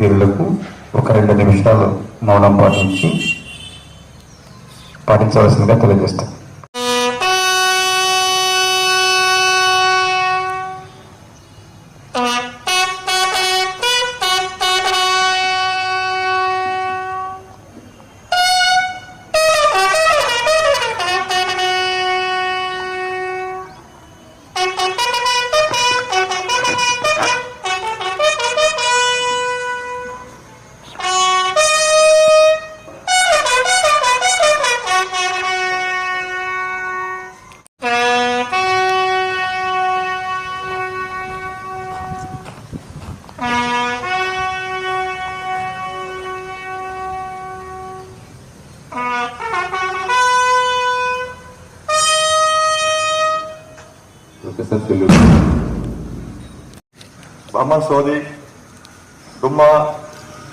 వీరులకు ఒక రెండు నిమిషాలు మౌనం పాటించి పాటించవలసిందిగా తెలియజేస్తాం. బ్రహ్మన్ సోది దుమ్మా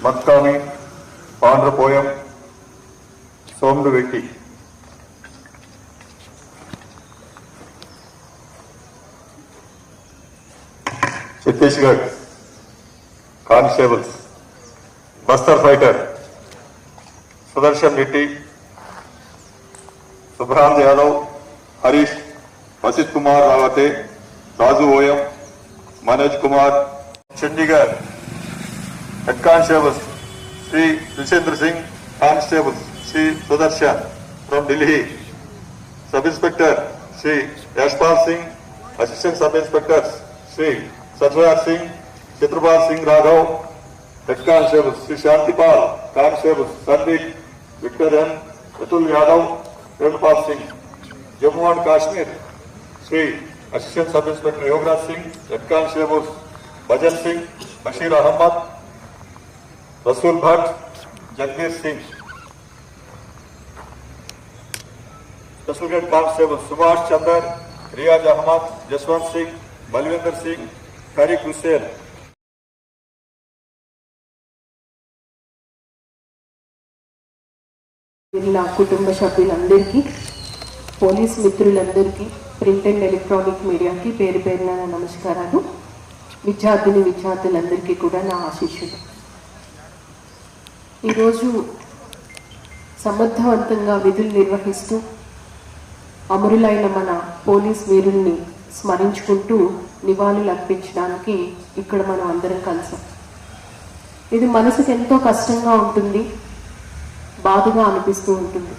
Madkami Pandrapoyam Somudu Vetti Chhattisgarh constables Bastar fighter Sudarshan Reddy Subhrant Yadav Harish Vashishth Kumar Rawate, Raju Oyam, Manoj Kumar, Chandigarh head constable Shri Vishendra Singh constable Shri Sudarshan from Delhi, sub inspector, Shri Yashpal Singh assistant sub inspector Shri Satraj Singh, Chitrapal Singh Raghav head constable Shri Shantipal constable Sandeep, Victor N, Atul Yadav Renupal Singh, Jammu and Kashmir Shri assistant sub inspector Yograj Singh head constables Bhajan Singh Bashir Ahmad Rasool Bhat Jagdir Singh Rasulgarh constable Subhash Chander Riyaz Ahmad Jaswant Singh Balwinder Singh Khariq Hussain వీళ్ళ కుటుంబ సభ్యులందరికీ police మిత్రులందరికీ print and electronic మీడియాకి పేరు పేరున నా నమస్కారాలు. విద్యార్థిని విద్యార్థులందరికీ కూడా నా ఆశీస్సులు. ఈరోజు సమర్థవంతంగా విధులు నిర్వహిస్తూ అమరులైన మన పోలీస్ వీరుల్ని స్మరించుకుంటూ నివాళులు అర్పించడానికి ఇక్కడ మనం అందరం కలిసాం. ఇది మనసుకు ఎంతో కష్టంగా ఉంటుంది బాధగా అనిపిస్తూ ఉంటుంది.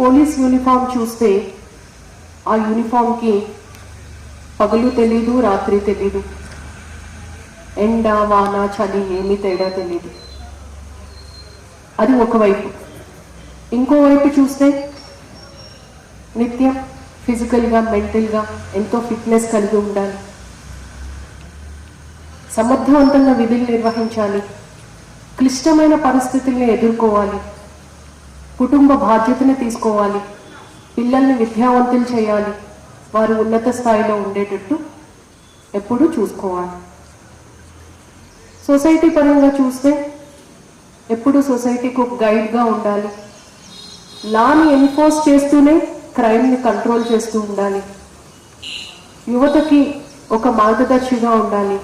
పోలీస్ యూనిఫామ్ చూస్తే ఆ యూనిఫామ్కి పగలు తెలీదు రాత్రి తెలీదు. ఎండ వాన చలి ఏమీ తేడా తెలీదు. అది ఒకవైపు. ఇంకోవైపు చూస్తే నిత్యం ఫిజికల్గా మెంటల్గా ఎంతో ఫిట్నెస్ కలిగి ఉండాలి. సమర్థవంతంగా విధులు నిర్వహించాలి. క్లిష్టమైన పరిస్థితుల్ని ఎదుర్కోవాలి. కుటుంబ బాధ్యతని తీసుకోవాలి. పిల్లల్ని విద్యావంతులు చేయాలి. వారు ఉన్నత స్థాయిలో ఉండేటట్టు ఎప్పుడూ చూసుకోవాలి. సొసైటీ పరంగా చూస్తే ఎప్పుడు సొసైటీకి ఒక గైడ్గా ఉండాలి. లాని ఎన్ఫోర్స్ చేస్తూనే క్రైమ్ని కంట్రోల్ చేస్తూ ఉండాలి. యువతకి ఒక మార్గదర్శిగా ఉండాలి.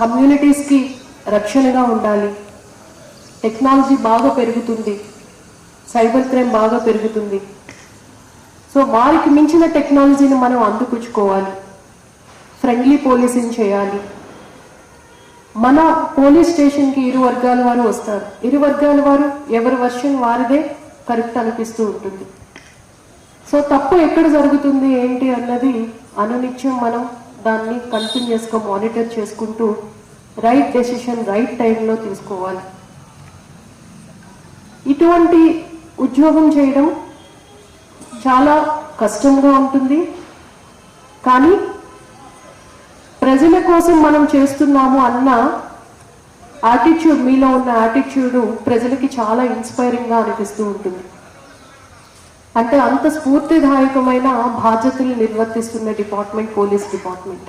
కమ్యూనిటీస్కి రక్షణగా ఉండాలి. టెక్నాలజీ బాగా పెరుగుతుంది. సైబర్ క్రైమ్ బాగా పెరుగుతుంది. సో వారికి మించిన టెక్నాలజీని మనం అందుకుచ్చుకోవాలి ఫ్రెండ్లీ పోలీసింగ్ చేయాలి. మన పోలీస్ స్టేషన్కి ఇరు వర్గాల వారు వస్తారు. ఇరు వర్గాల వారు ఎవరి వర్షన్ వారిదే కరెక్ట్ అనిపిస్తూ ఉంటుంది. సో తప్పు ఎక్కడ జరుగుతుంది ఏంటి అన్నది అనునిత్యం మనం దాన్ని కంటిన్యూస్గా మానిటర్ చేసుకుంటూ రైట్ డెసిషన్ రైట్ టైంలో తీసుకోవాలి. ఇటువంటి ఉద్యోగం చేయడం చాలా కష్టంగా ఉంటుంది. కానీ ప్రజల కోసం మనం చేస్తున్నాము అన్న యాటిట్యూడ్ మీలో ఉన్న యాటిట్యూడ్ ప్రజలకి చాలా ఇన్స్పైరింగ్గా అనిపిస్తూ ఉంటుంది. అంటే అంత స్ఫూర్తిదాయకమైన బాధ్యతలు నిర్వర్తిస్తున్న డిపార్ట్మెంట్ పోలీస్ డిపార్ట్మెంట్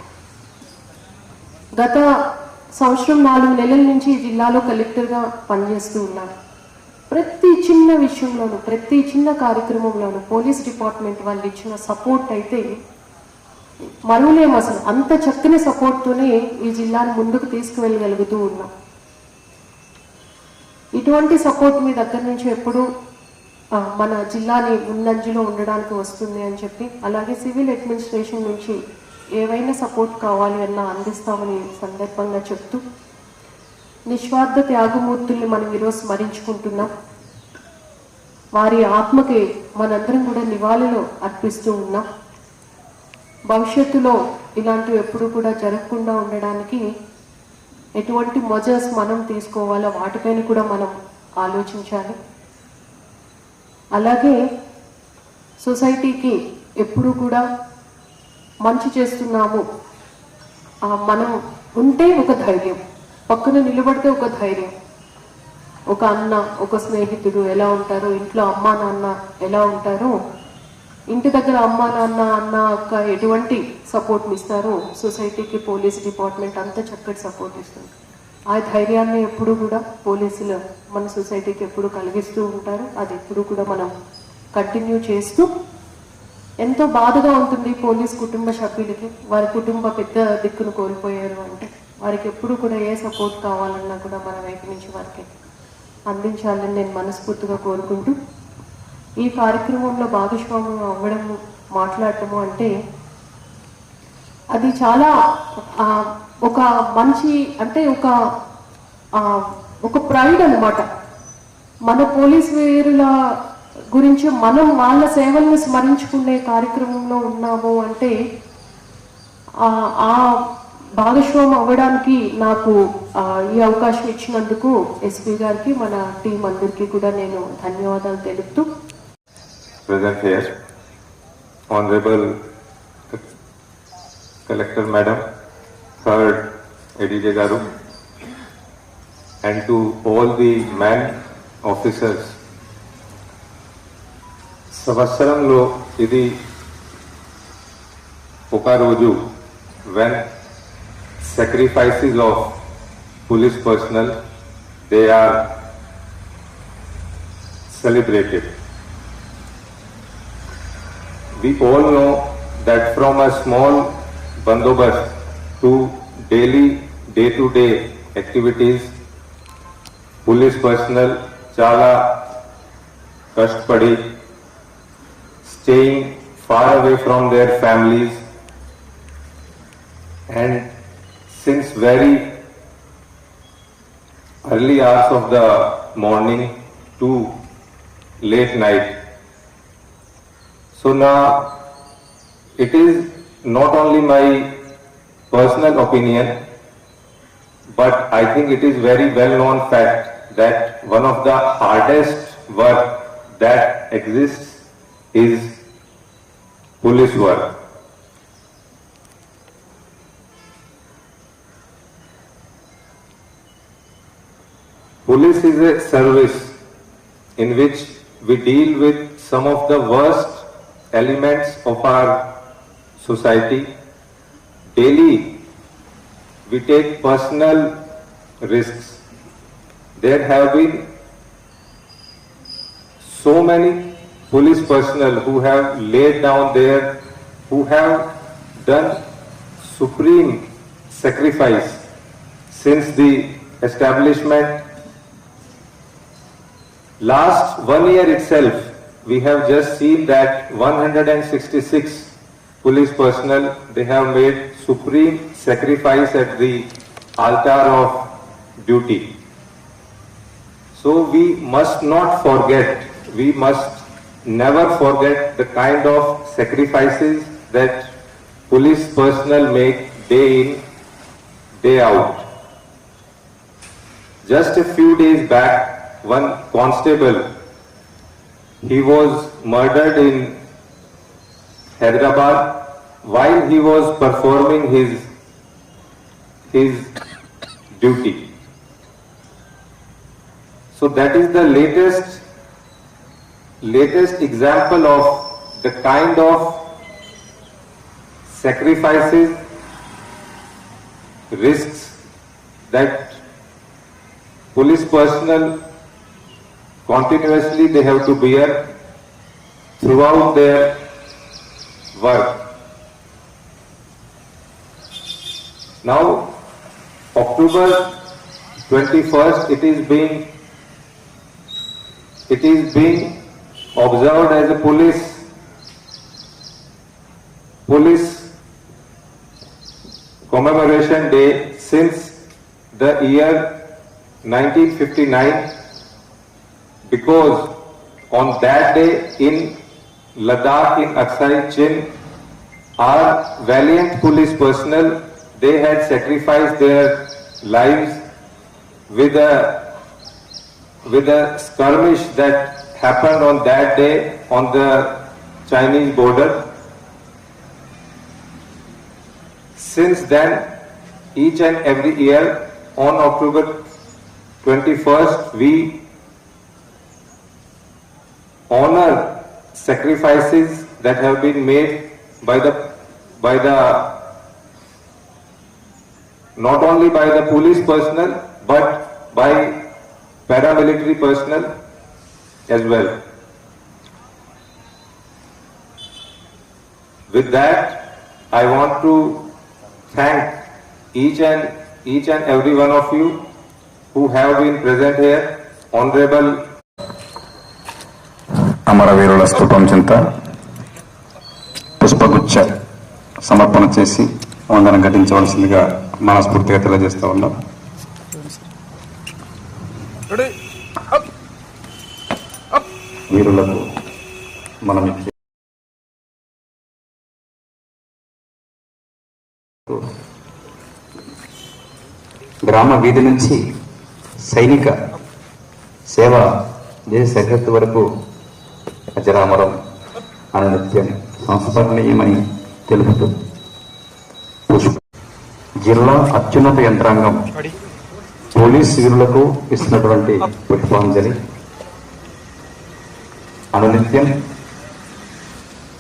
గత సంవత్సరం నాలుగు నెలల నుంచి జిల్లాలో కలెక్టర్గా పనిచేస్తూ ఉన్నాను ప్రతి చిన్న విషయంలోనూ ప్రతి చిన్న కార్యక్రమంలోనూ పోలీస్ డిపార్ట్మెంట్ వాళ్ళు ఇచ్చిన సపోర్ట్ అయితే మరువలేం అసలు. అంత చక్కని సపోర్ట్తోనే ఈ జిల్లాను ముందుకు తీసుకువెళ్ళగలుగుతూ ఉన్నాం. ఇటువంటి సపోర్ట్ మీ దగ్గర నుంచి ఎప్పుడు మన జిల్లాని ముందంజలో ఉండడానికి వస్తుంది అని చెప్పి అలాగే సివిల్ అడ్మినిస్ట్రేషన్ నుంచి ఏవైనా సపోర్ట్ కావాలి అన్నా అందిస్తామని సందర్భంగా చెప్తూ నిస్వార్థ త్యాగమూర్తుల్ని మనం ఈరోజు స్మరించుకుంటున్నాం. వారి ఆత్మకి మనందరం కూడా నివాళులు అర్పిస్తూ ఉన్నాం. భవిష్యత్తులో ఇలాంటివి ఎప్పుడు కూడా జరగకుండా ఉండడానికి ఎటువంటి మొజర్స్ మనం తీసుకోవాలో వాటిపైన కూడా మనం ఆలోచించాలి. అలాగే సొసైటీకి ఎప్పుడు కూడా మంచి చేస్తున్నాము. మనం ఉంటే ఒక ధైర్యం. పక్కన నిలబడితే ఒక ధైర్యం ఒక అన్న ఒక స్నేహితుడు ఎలా ఉంటారో ఇంట్లో అమ్మా నాన్న ఎలా ఉంటారో ఇంటి దగ్గర అమ్మా నాన్న అన్న అక్క ఎటువంటి సపోర్ట్ ఇస్తారో సొసైటీకి పోలీస్ డిపార్ట్మెంట్ అంతా చక్కటి సపోర్ట్ ఇస్తుంది. ఆ ధైర్యాన్ని ఎప్పుడు కూడా పోలీసులు మన సొసైటీకి ఎప్పుడు కలిగిస్తూ ఉంటారు. అది ఎప్పుడు కూడా మనం కంటిన్యూ చేస్తూ ఎంతో బాధగా ఉంటుంది పోలీస్ కుటుంబ సభ్యులకి. వారి కుటుంబ పెద్ద దిక్కును కోల్పోయారు అంటే. వారికి ఎప్పుడు కూడా ఏ సపోర్ట్ కావాలన్నా కూడా మన వైపు నుంచి వారికి అందించాలని నేను మనస్ఫూర్తిగా కోరుకుంటూ ఈ కార్యక్రమంలో భాగస్వామ్యం అవ్వడము మాట్లాడటము అంటే అది చాలా ఒక మంచి అంటే ఒక ఒక ప్రైడ్ అనమాట మన పోలీస్ వీరుల గురించి మనం వాళ్ళ సేవలను స్మరించుకునే కార్యక్రమంలో ఉన్నాము అంటే ఆ భాగస్వామి అవ్వడానికి నాకు ఈ అవకాశం ఇచ్చినందుకు ఎస్పి గారికి మన టీం అందరికీ కూడా నేను ధన్యవాదాలు తెలుపుతూ. Honourable collector madam third ADJ గారు and to all the man officers. సంవత్సరంలో ఇది ఒక రోజు when sacrifices of police personnel they are celebrated. We all know that from a small bandobast to daily day-to-day activities, police personnel చాలా కష్టపడి staying far away from their families and since very early hours of the morning to late night. So now it is not only my personal opinion, but I think it is very well known fact that one of the hardest work that exists is police work. Police is a service in which we deal with some of the worst elements of our society. Daily, we take personal risks. There have been so many police personnel who have laid down their, who have done supreme sacrifice since the establishment Last one year itself, we have just seen that 166 police personnel, they have made supreme sacrifice at the altar of duty. So we must not forget, we must never forget the kind of sacrifices that police personnel make day in, day out. Just a few days back, one constable, he was murdered in Hyderabad while he was performing his, his duty. So that is the latest, latest example of the kind of sacrifices, risks that police personnel continuously they have to bear throughout their work. Now, October 21st, it is being it is being observed as a police police commemoration day since the year 1959 because on that day in Ladakh in Aksai Chin our valiant police personnel they had sacrificed their lives with a with a skirmish that happened on that day on the Chinese border. Since then, each and every year on October 21st, we honor sacrifices that have been made by the by the not only by the police personnel but by paramilitary personnel as well. With that, I want to thank each and each and every one of you who have been present here, Honorable అమరవీరుల స్థూపం చెంత పుష్పగుచ్చ సమర్పణ చేసి వందనం ఘటించవలసిందిగా మనస్ఫూర్తిగా తెలియజేస్తా ఉన్నాం. వీరులకు మనం గ్రామ వీధి నుంచి సైనిక సేవ దేశ సరిహద్దు వరకు అజరామరం అనునిత్యం సంస్మరణీయమని తెలుపుతూ. జిల్లా అత్యున్నత యంత్రాంగం పోలీస్ వీరులకు ఇస్తున్నటువంటి పుష్పాంజలి. అనునిత్యం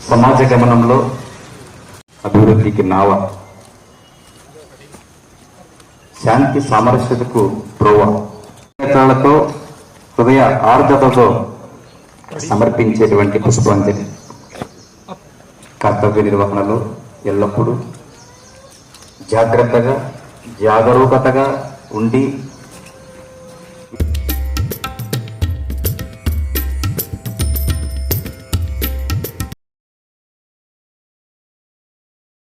సమాజ గమనంలో అభివృద్ధికి నావ. శాంతి సామరస్యతకు ప్రోవ హృదయ ఆర్ద్రతతో సమర్పించేటువంటి పుష్పాంజలి కర్తవ్య నిర్వహణలో ఎల్లప్పుడూ జాగ్రత్తగా జాగరూకతగా ఉండి